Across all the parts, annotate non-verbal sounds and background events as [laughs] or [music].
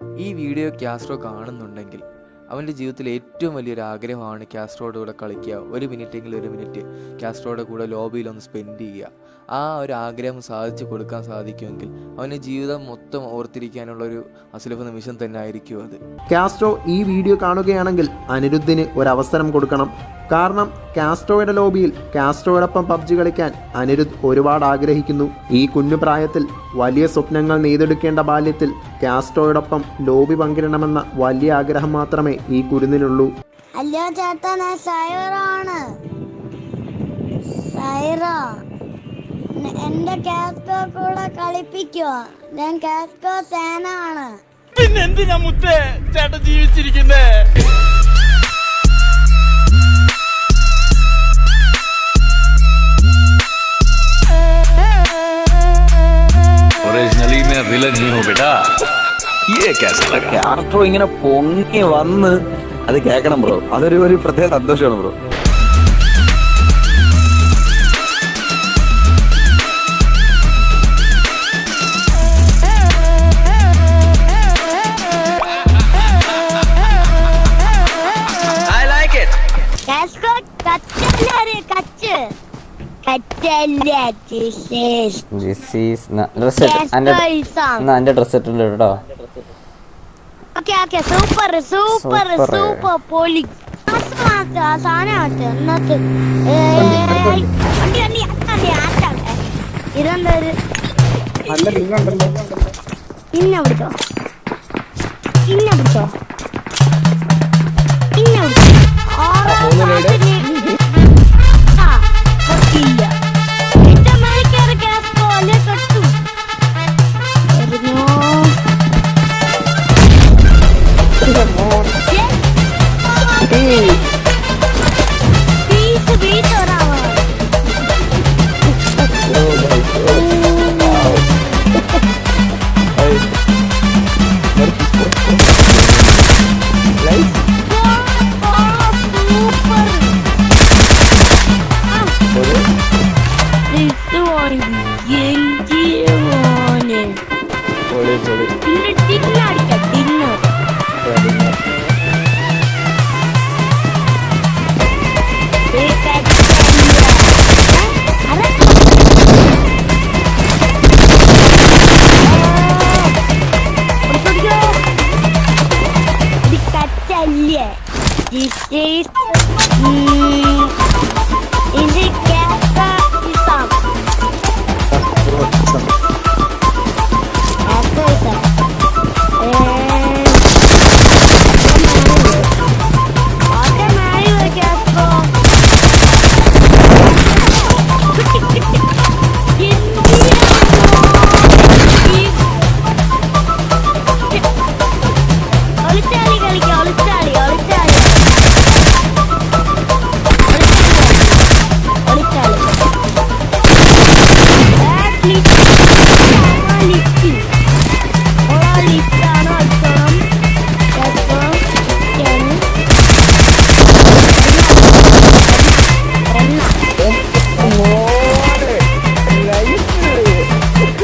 ഈ video Castro കാണുന്നുണ്ടെങ്കിൽ അവന്റെ ജീവിതത്തിൽ ഏറ്റവും വലിയൊരു ആഗ്രഹമാണ് ക്യാസ്ട്രോയുടെ കൂടെ കളിക്കുക. ഒരു മിനിറ്റ് എങ്കിലും ഒരു മിനിറ്റ് ക്യാസ്ട്രോയുടെ കൂടെ ലോബിയിൽ ഒന്ന് സ്പെൻഡ് ചെയ്യുക. ആ ഒരു ആഗ്രഹം സാധിച്ചു കൊടുക്കാൻ സാധിക്കുമെങ്കിൽ അവന്റെ ജീവിതം മൊത്തം ഓർത്തിരിക്കാനുള്ള ഒരു അസുലഭ നിമിഷം തന്നെ ആയിരിക്കും അത്. കാസ്ട്രോ ഈ വീഡിയോ കാണുകയാണെങ്കിൽ അനിരുദ്ധിന് അവസരം കൊടുക്കണം. കാരണം കാസ്ട്രോയുടെ ലോബിയിൽ കാസ്ട്രോയോടൊപ്പം പബ്ജി കളിക്കാൻ അനിരുദ്ധ് ഒരുപാട് ആഗ്രഹിക്കുന്നു. ഈ കുഞ്ഞു പ്രായത്തിൽ വലിയ സ്വപ്നങ്ങൾ നെയ്തെടുക്കേണ്ട ബാല്യത്തിൽ കാസ്ട്രോയോടൊപ്പം ലോബി പങ്കിടണമെന്ന വലിയ ആഗ്രഹം മാത്രമേ ഈ കുരുന്നിനുള്ളൂ അല്ലോ ചേട്ടാ ഞാൻ സൈറാണ് സൈറ എന്റെ കാസ്കോ കൂടെ കളിപ്പിക്കോ ഞാൻ കാസ്കോ സേനാണ് പിന്നെ എന്തിനാ മുത്തേ? ചേട്ടൻ ജീവിച്ചിരിക്കുന്നേ. ओरिजिनली मैं विलन नहीं हूँ बेटा ये कैसा लगा ക്യാരക്ടർ ഇങ്ങനെ പൊങ്ങി വന്ന് അത് കേൾക്കണം ബ്രോ അതൊരു ഒരു പ്രത്യേക സന്തോഷമാണ് ബ്രോ ഈസ് ഡ്രസ് ഇട്ടുണ്ട് കേട്ടോ. Super super Super. സൂപ്പർ പൊളി ഇന്ന പിടിച്ചോ. ഇന്ന പിടിച്ചോ. ഇന്ന പിടിച്ചോ. Ooh.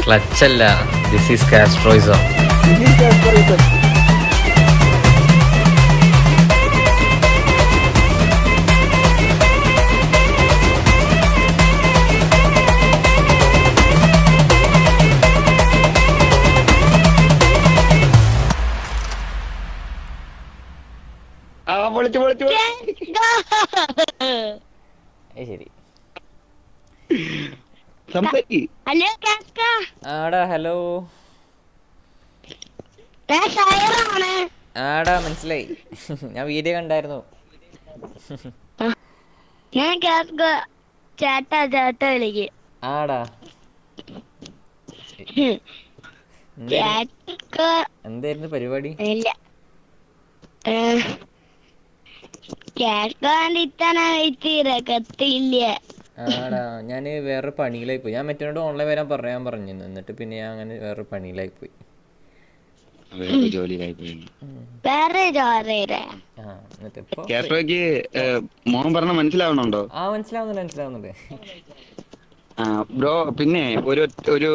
ക്ലച്ച് അല്ല ദിസ് ഈസ് കാസ്ട്രോയിസം ശരി. ഹലോ കാസ്ക ആടാ ഹലോ. ആടാ മനസ്സിലായി. ഞാൻ വീഡിയോ കണ്ടായിരുന്നു. ഞാൻ കാസ്ക ചേട്ടാ ചേട്ടാ വിളിക്കും. ആടാ. എന്തായിരുന്നു- പരിപാടി? ഇല്ല. കേൾക്കാൻ ഇത്തന കത്തില്ല ആടാ ഞാൻ വേറെ പണിയിലായി പോയി ഞാൻ മറ്റോട് ഓൺലൈൻ വരാൻ പറയാൻ പറഞ്ഞു എന്നിട്ട് പിന്നെ ഞാൻ അങ്ങനെ വേറെ പണിയിലായി പോയി മോൻ പറഞ്ഞ മനസ്സിലാവണുണ്ടോ ആ മനസ്സിലാവുന്നുണ്ട് മനസ്സിലാവുന്നുണ്ട്. ആ ബ്രോ പിന്നെ ഒരു ഒരു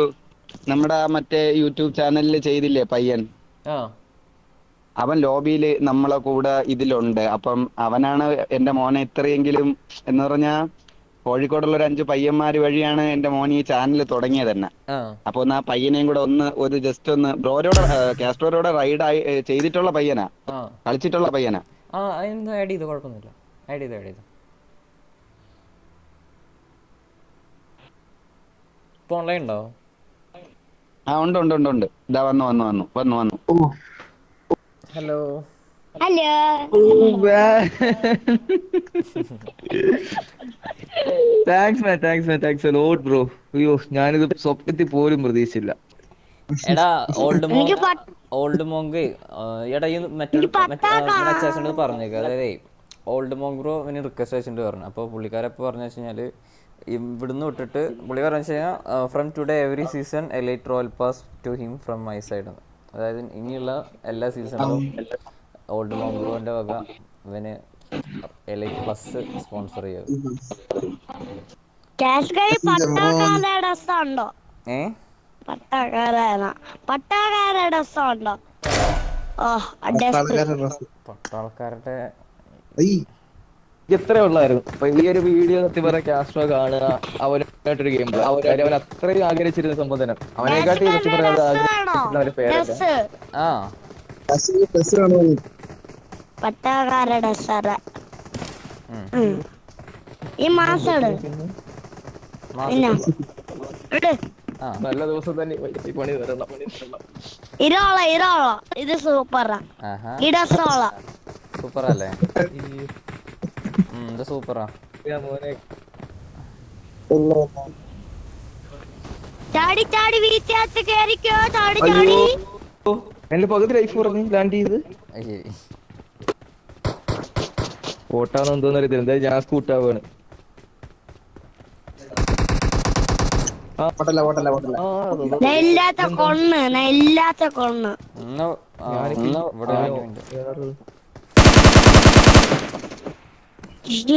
നമ്മുടെ ആ മറ്റേ യൂട്യൂബ് ചാനലിൽ ചെയ്തില്ലേ പയ്യൻ? ആ. അവൻ ലോബിയിൽ നമ്മളെ കൂടെ ഇതിലുണ്ട്. അപ്പം അവനാണ് എന്റെ മോനെ ഇത്രയെങ്കിലും എന്ന് പറഞ്ഞാ കോഴിക്കോടുള്ള ഒരു അഞ്ച് പയ്യന്മാര് വഴിയാണ് എന്റെ മോൻ ഈ ചാനൽ തുടങ്ങിയത് തന്നെ. അപ്പൊ ഒന്ന് ആ പയ്യനെയും കൂടെ ഒന്ന് ഒരു ജസ്റ്റ് ഒന്ന് ബ്രോരോടെ കാസ്ട്രോരോടെ റൈഡ് ആയി ചെയ്തിട്ടുള്ള പയ്യനാ. കളിച്ചിട്ടുള്ള പയ്യനാ. ആഡ് ചെയ്തു? കുഴപ്പമൊന്നുമില്ല. ആഡ് ചെയ്തു ആഡ് ചെയ്തു? ഇപ്പൊ ഓൺലൈൻ ഉണ്ടോ? ആ ഉണ്ട് ഉണ്ട് ഉണ്ട് ഉണ്ട്. ഇതാ വന്നു വന്നു വന്നു വന്നു വന്നു. Hello hello thanks man thanks man thanks load bro അയ്യോ ഞാനിത് സ്വപ്നത്തിൽ പോലും പ്രതീക്ഷിച്ചില്ല. എടാ ഓൾഡ് മോങ്ക് ഓൾഡ് മോങ്ക് എടാ ഈ മറ്റൊരു അച്ചാച്ചനോട് പറഞ്ഞേക്ക്. അതായത് ഓൾഡ് മോങ്ക് ബ്രോ ഇനി റിക്വസ്റ്റ് വെച്ചിട്ട് പറഞ്ഞു. അപ്പോൾ പുള്ളിക്കാരപ്പോൾ പറഞ്ഞു വെച്ചാൽ ഇവിടുന്ന് വിട്ടിട്ട് പുള്ളി പറഞ്ഞു വെച്ച് കഴിഞ്ഞാൽ from today every season elite royal pass to him from my side അതായത് ഇനിയുള്ള എല്ലാ സീസണിലും ഓൾഡ് മോംഗ്രോന്റെ വക ഇവന് എലൈറ്റ് പ്ലസ് സ്പോൺസർ ചെയ്യും. ഏ? പട്ടാൾക്കാരുടെ ഇത്രേ ഉള്ളായിരുന്നു. അപ്പൊ ഈ ഒരു വീഡിയോ സത്യം പറയാൻ കാസ്ട്രോ കാണുക അവനായിട്ടൊരു ഗെയിം അവൻ അവൻ അത്രയും ആഗ്രഹിച്ചിരുന്ന സംബോധനം അവനെക്കാട്ടി സത്യം പറയാൻ ആ. പട്ടാക്കാരുടെ സാറ ഈ മാസം നല്ല ദിവസം തന്നെ പണി തരണം. ഇരോള ഇരോള. ഇത് സൂപ്പറാ. ഇടസോള സൂപ്പറല്ലേ? ഇത് സൂപ്പറാ. ചാടി ചാടി വീട്ടിനകത്ത് കേറിക്കോ. ചാടി ചാടി. എന്റെ പകുതി ലൈഫ് പറഞ്ഞു ലാൻഡ് ചെയ്ത്. ശരി എന്തോന്ന് അറിയത്തില്ല. എന്തായാലും ഞാൻ സ്കൂട്ടാവാണ്. ആ. നെല്ലാത്ത കൊണ്ണ് നെല്ലാത്ത കൊണ്ണ് ഇന്ന് ആ, ഇന്ന് ഇവിടെ ഉണ്ട്.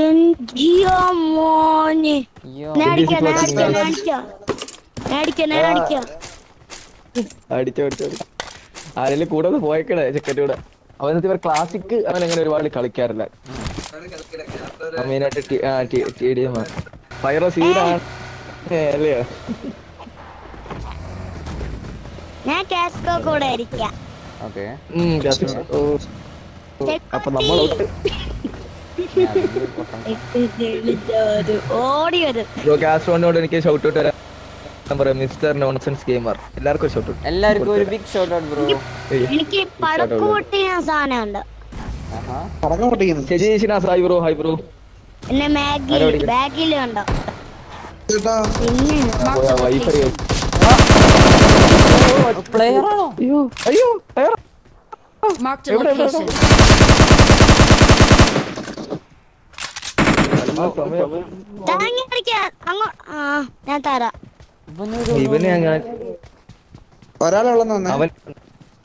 എൻജിയോ മോനെ. അയ്യോ നേടിക്ക നേടിക്ക നേടിക്ക നേടിക്ക നേടിക്ക അടിച്ചോ അടിച്ചോ ആരെങ്കിലും കൂടെ ഒന്ന് പോയേക്കണേ ചെക്കന്റെ കൂടെ. അവൻ ക്ലാസിക് അവൻ അങ്ങനെ ഒരുപാട് കളിക്കാറില്ല. മെയിനായിട്ട് ടി ഡി എം ഫയറോ സീനാണ്. അല്ലയോ? ഞാൻ കാസ്കോ കൂടെ ഇരിക്കാം. ഓക്കെ. അപ്പൊ എനിക്ക് ഷൗട്ട് ഔട്ട് വരാൻ പറയാം. മിസ്റ്റർ നോൺസെൻസ് ഗെയിമർ എല്ലാവർക്കും ഷൗട്ട് ഔട്ട് എല്ലാവർക്കും ഒരു ബിഗ് ഷോട്ട് ഔട്ട് ബ്രോ എനിക്ക് പടക്ക് സാധനം സാധനമുണ്ട്. Bro hi bro. മാഗി ബാഗിലുണ്ടോ പിന്നെ വൈഫൈ പ്ലെയർ ആണോ? അയ്യോ അയ്യോ. Marked a location. ഒരാളുള്ളെന്ന് അവൻ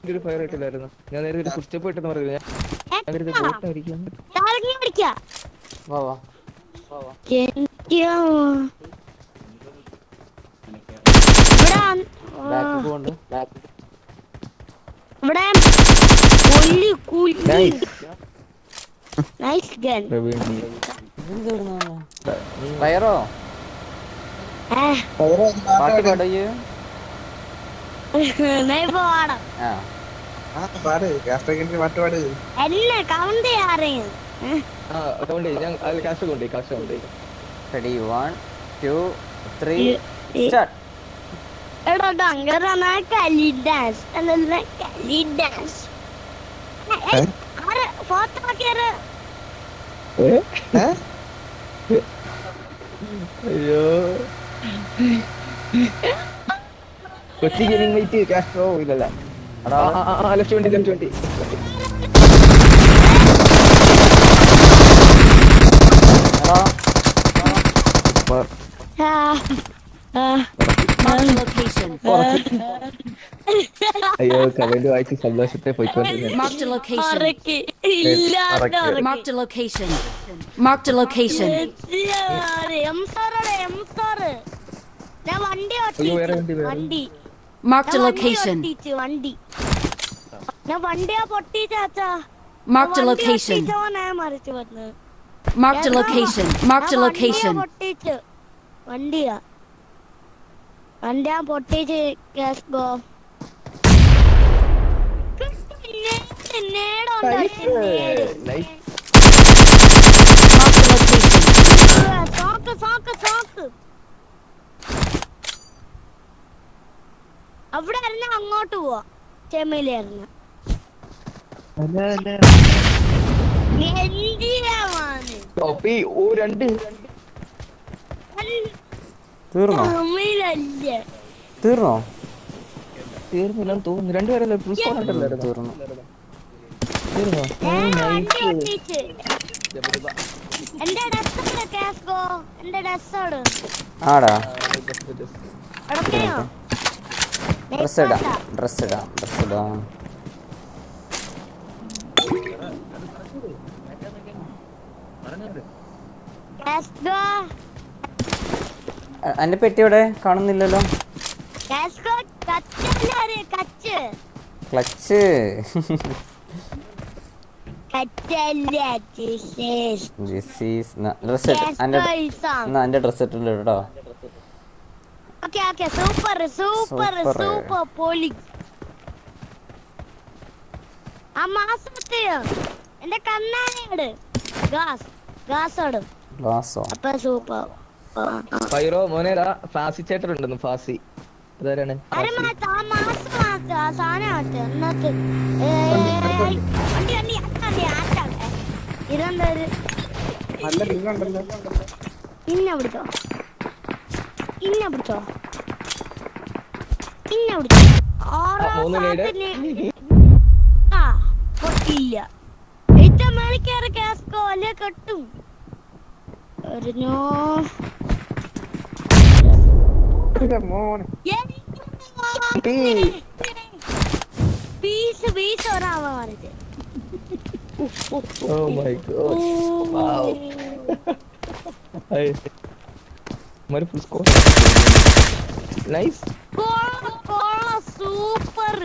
ഒരു ഫയർ ഇട്ടില്ലായിരുന്നു. ഞാൻ നേരെ ഒരു കുസ്റ്റപ്പ് ഇട്ടെന്ന് പറയുന്നത് ഇവിടെ ആ, ബാക്ക്. പോണ്ട് ഇവിടെ കൊല്ലി കുല്ലി നൈസ് നൈസ് ഗൺ പ്രവീൺ പ്ലെയറോ പാട്ട് പോവാടാ ഇപ്പൊ [laughs] പാടാം. ആ അല്ല കൗണ്ട് ചെയ്യാറിയും ആ അതുകൊണ്ട് ഞാൻ അതിൽ cast count cast count ready one two three ഈ- സ്റ്റാർട്ട് എടോ ഡങ്കറാണ് കലി ഡാൻസ് എന്നല്ല കലി ഡാൻസ് ആര്? ഫോട്ടോ ആക്കിയാറ് അയ്യോ. കൊച്ചി ഗെയിമിംഗ് വെയിറ്റ് ഓ ഇല്ലല്ല ലെഫ്റ്റ് വണ്ടി ലെഫ്റ്റ് വണ്ടി. അയ്യോ കമന്റ് വായിച്ച് സന്തോഷത്തെ പോയിക്കൊണ്ടിരുന്നു. വണ്ടി. അയ്യോ, വേറെ ഓട്ടിച്ചു വണ്ടി, വേറെ വണ്ടി Marked a ഞാൻ വണ്ടി location. ഓട്ടിച്ചു വണ്ടി ഞാൻ വണ്ടിയാ പൊട്ടിച്ച അച്ഛാ Marked a location. ഞാൻ മറിച്ചു വന്നത് Marked a location. Marked a ഞാൻ വണ്ടിയാ location. പൊട്ടിച്ച് വണ്ടിയാ വണ്ടി ഞാൻ പൊട്ടിച്ച് ഗ്യാസ് ഗോ Marked a അങ്ങോട്ട് പോവാ. ടോപ്പി ഓ രണ്ട്. തീർന്നോ? തീർന്നോ? തോന്നുന്നു. രണ്ടുപേരല്ലേ ഫുൾ സ്കോർ ഉണ്ടല്ലോ തീർന്നു. തീർന്നോ? വണ്ടി ഓടിച്ച് എന്റെ ഡ്രസ്സോട് കാസ്കോ എന്റെ ഡ്രസ്സോട് ആടാ. അടക്കയോ ഡ്രസ് ഇടാം. ഡ്രസ് ഇടാം. ഡ്രസ് ഇടാം. അന്റെ പെട്ടി ഇവിടെ കാണുന്നില്ലല്ലോ. ക്ലച്ച് ഡ്രസ് ഇട്ടിട്ടുണ്ട് കേട്ടോ. Okay okay super super Super. Super poly ആ മാസത്തെയോ എന്റെ കണ്ണാടിയോട് ഗാസ് ഗാസോട് ഗ്ലാസോ അപ്പൊ സൂപ്പർ ഫൈറോ മോനേടാ ഫാസി ചേട്ടൻ ഉണ്ടെന്ന് ഫാസി. അതാരാണ് അരെ മാത്ത ആ മാസം മാത്ത ആ സാധനം ആത്ത എന്നിട്ട് വണ്ടി വണ്ടി ആട്ടാ ആട്ടാ ഇതെന്തൊരു ഇന്ന പിടിച്ചോ ഇന്ന പിടിച്ചോ ഇന്ന പിടിച്ചോ ഓരോ മൂന്ന് പേര്. സാധനം- ആ പൊട്ടിയില്ല ഏറ്റവും മേളിൽ കയറി കാസ്കോ അല്ലേ കെട്ടും എറിഞ്ഞോ പീസ് പീസ് ഒരാവാ മറിച്ച് ഓ മൈ ഗോഡ് മോനെ ഫുൾ സ്കോർ നൈസ് സൂപ്പർ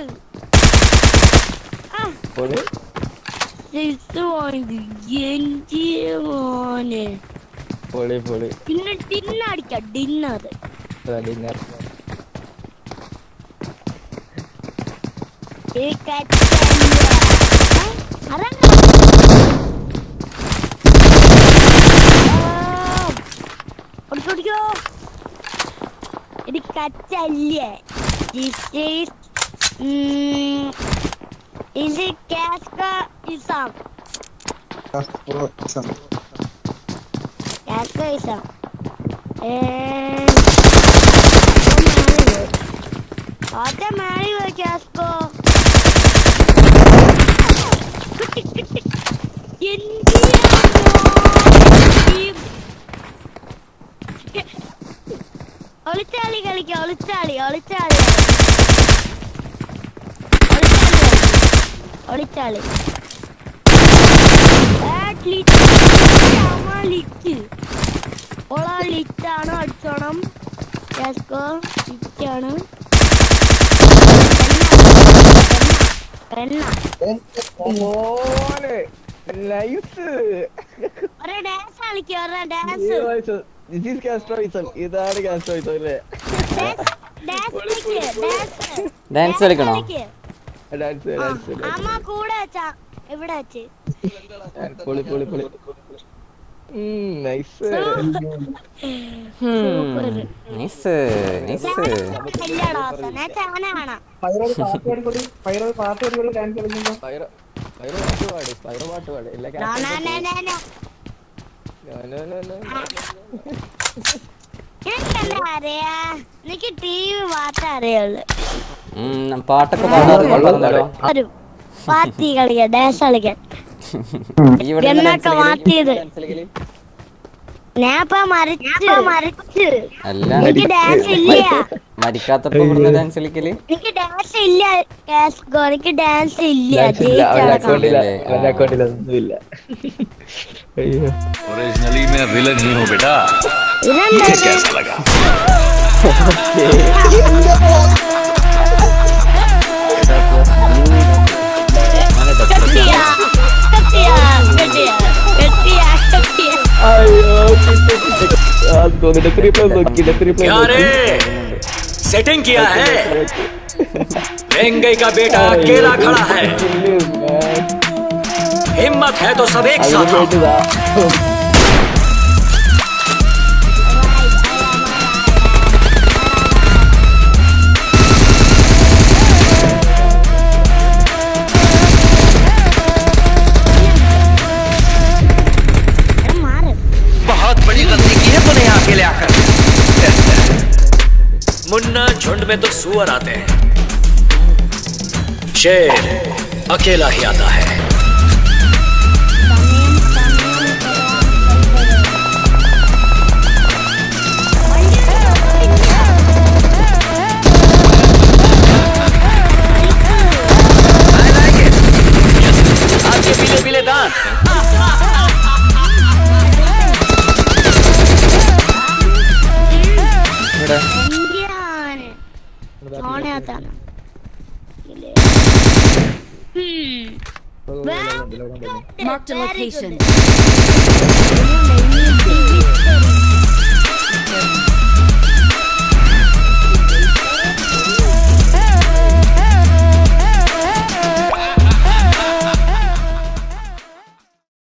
പൊളി പൊളി പിന്നെ ഡിന്നർ ഡിന്നടിക്ക ഡിന്നർ ഡിന്നർ ഈ കച്ചല്ല അറങ്ങ ഓടിക്കോ ഇത് കച്ചല്ലേ ദിസ് ഈസ് ഇത് കാസ്ക ഇസാം കാസ്ക ഇസാം ആദ്യ മാറി പോയി കാസ്കോ കിട്ടി കിട്ടി ഒളിച്ചാളി കളിക്കാം ഒളിച്ചാളി ഒളിച്ചാളി ഒളിച്ചാളി ലിറ്റാണ് അടിച്ചോണം? നൈസ് ഒരു ഡാൻസ് കളിക്കുക ഒരു ഡാൻസ് ദിസ് ഈസ് കാസ്ട്രോയിസം ഇതാണ് കാസ്ട്രോയിസം അല്ലേ? ഡാൻസ് കളിക്ക് ഡാൻസ് ഡാൻസ് കളിക്കണോ? ഡാൻസ് ഡാൻസ് അമ്മ കൂടെ വെച്ചാ ഇവിടെ വെച്ച്? പൊളി പൊളി പൊളി. നൈസ് നൈസ് നൈസ് പാട്ട് പാട് എല്ലാ എനിക്ക് ടി വി മാത്രമേ അറിയുള്ളൂ ഉം, പാട്ടൊക്കെ പാടാറുണ്ട് പറഞ്ഞല്ലോ ഒരു പാർട്ടി കളിക്കാൻ ഡാൻസ് കളിക്കാൻ ഈ ഇവിടെ എന്നൊക്കെ മാറ്റിയത് ഞാൻ ഇപ്പൊ മരിച്ചു മരിച്ചു അല്ല എനിക്ക് ഡാൻസ് ഇല്ല. മരിക്കാത്തപ്പോ ഇവിടുന്ന് ഡാൻസ് കളിക്കൽ എനിക്ക് ഡാൻസ് ഇല്ല. എനിക്ക് ഡാൻസ് ഇല്ല [laughs] ओरिजिनली मैं विलन ही हूँ बेटा। ये कैसा लगा? दो सेटिंग किया है। वेंगई का बेटा अकेला खड़ा है। हिम्मत है तो सब एक साथ बहुत बड़ी है तूने अकेले आकर। मुन्ना झुंड में तो सुअर आते हैं। शेर अकेला ही आता है। Marked a location. Very good.